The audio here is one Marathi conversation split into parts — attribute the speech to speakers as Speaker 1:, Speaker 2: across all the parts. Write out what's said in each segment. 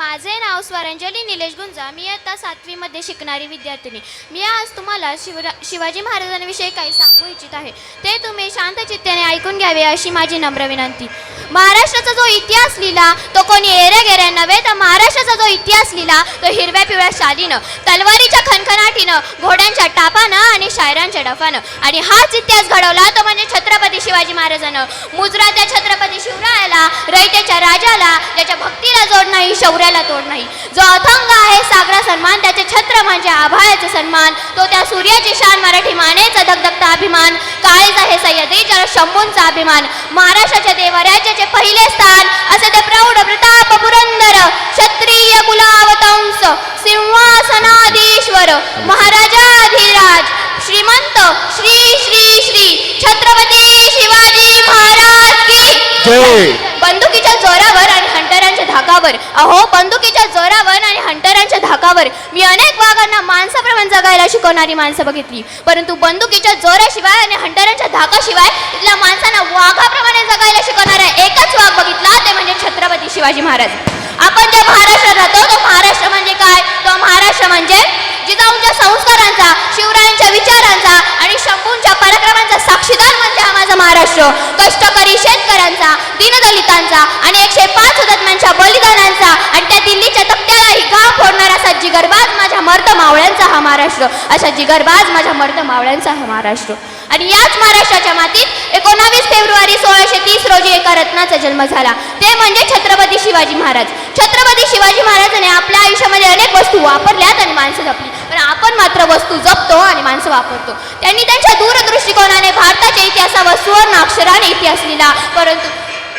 Speaker 1: माझे नाव स्वरांजली निलेश गुंजा. मी आता सातवीमध्ये शिकणारी विद्यार्थिनी. मी आज तुम्हाला शिवरा शिवाजी महाराजांविषयी काही सांगू इच्छित आहे. ते तुम्ही शांत चित्तेने ऐकून घ्यावे अशी माझी नम्र विनंती. महाराष्ट्राचा जो इतिहास लिहिला तो कोणी एऱ्या गेऱ्या नव्हे तर महाराष्ट्राचा जो इतिहास लिहिला तो हिरव्या पिवळ्या शालीनं तलवारीच्या खणखणाटीनं घोड्यांच्या टापानं आणि शायरांच्या डफानं. आणि हाच इतिहास घडवला तो म्हणजे छत्रपती शिवाजी महाराजानं मुजराच्या छत्रपती शिवरायाला रयतेच्या राजाला ज्याच्या भक्तीला जोड नाही शौर्याला तोड नाही. जो अथंग आहे सागरा सन्मान त्याचे छत्र म्हणजे आभाळाचे सन्मान. तो त्या सूर्याची शान मराठी मानेचा धगधगता अभिमान. काळेच आहे सह्याद्रीच्या शंभूंचा अभिमान. महाराष्ट्राच्या देवराज्याचे पहिले स्थान असे ते प्रौढ प्रताप पुरंदर क्षत्रिय कुलावतंस सिंहासनाधीश्वर महाराजाधिराज श्रीमंत श्री बंदुकीच्या जोरावर आणि हंटरांच्या धाकावर. अहो बंदुकीच्या जोरावर आणि हंटरांच्या धाकावर. मी अनेक वाघांना माणसाप्रमाणे जगायला शिकवणारी माणसं बघितली. परंतु बंदुकीच्या जोराशिवाय आणि हंटरांच्या धाकाशिवाय इथल्या माणसांना वाघाप्रमाणे जगायला शिकवणारा एकच वाघ बघितला ते म्हणजे छत्रपती शिवाजी महाराज. आपण ज्या महाराष्ट्रात राहतो तो महाराष्ट्र म्हणजे काय? तो महाराष्ट्र म्हणजे जिजाऊंच्या संस्कारांचा शिवरायांच्या विचारांचा आणि शंभूंच्या पराक्रमांचा साक्षीदार म्हणजे हा माझा महाराष्ट्र. कष्ट कष्टकरी शेतकऱ्यांचा दीनदलितांचा आणि एकशे पाच हुतात्म्यांच्या बलिदानांचा आणि त्या दिल्लीच्या तक्त्यालाही घाम फोडणारा असा जिगरबाज माझ्या मर्द मावळ्यांचा हा महाराष्ट्र अशा जिगरबाज माझ्या मर्द मावळ्यांचा हा महाराष्ट्र. आणि याच महाराष्ट्राच्या मातीत एकोणावीस फेब्रुवारी सोळाशे तीस रोजी एका रत्नाचा जन्म झाला. ते म्हणजे छत्रपती शिवाजी महाराज. छत्रपती शिवाजी महाराजांनी आपल्या आयुष्यामध्ये अनेक वस्तू वापरल्यात आणि माणसं जपली. पण आपण मात्र वस्तू जपतो आणि माणसं वापरतो. त्यांनी त्यांच्या दूरदृष्टिकोनाने भारताच्या इतिहास अक्षराने इतिहास लिहिला. परंतु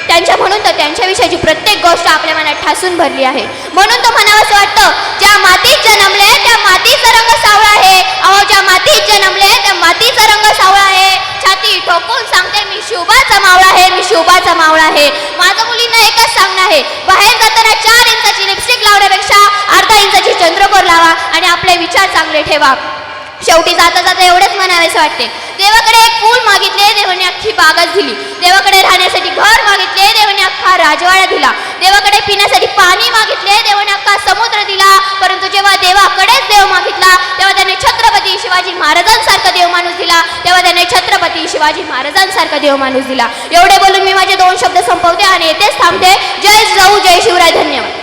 Speaker 1: त्यांच्या म्हणून तर त्यांच्याविषयीची प्रत्येक गोष्ट आपल्या मनात ठासून भरली आहे. म्हणून तर म्हणावंसं वाटतं ज्या मातीत जन्मले त्या मातीचा रंग सावळा आहे. अहो ज्या मातीत जन्मले त्या मातीचा रंग सावळा आहे. छाती ठोकून सांगते मी शिवबाचा मावळा आहे मी शिवबाचा मावळा आहे. माझं मुलींना एकच सांगणं आहे. बाहेर जाताना चार इंचाची लिपस्टिक लावण्यापेक्षा अर्धा इंचाची चंद्रकोर लावा आणि आपले विचार चांगले ठेवा. शेवटी जाता जाता एवढेच म्हणावेसे वाटते. देवाकडे एक फूल मागितले देवाने अख्खी बागच दिली. देवाकडे राहण्यासाठी घर मागितले देवाने अख्खा राजवाडा दिला. देवाकडे पिण्यासाठी पाणी मागितले देवाने अख्खा समुद्र दिला. परंतु जेव्हा देवाकडेच देव मागितला तेव्हा त्याने छत्रपती शिवाजी महाराजांसारखा देव माणूस दिला. तेव्हा त्याने छत्रपती शिवाजी महाराजांसारखा देव माणूस दिला. एवढे बोलून मी माझे दोन शब्द संपवते आणि येथेच थांबते. जय जाऊ जय शिवराय धन्यवाद.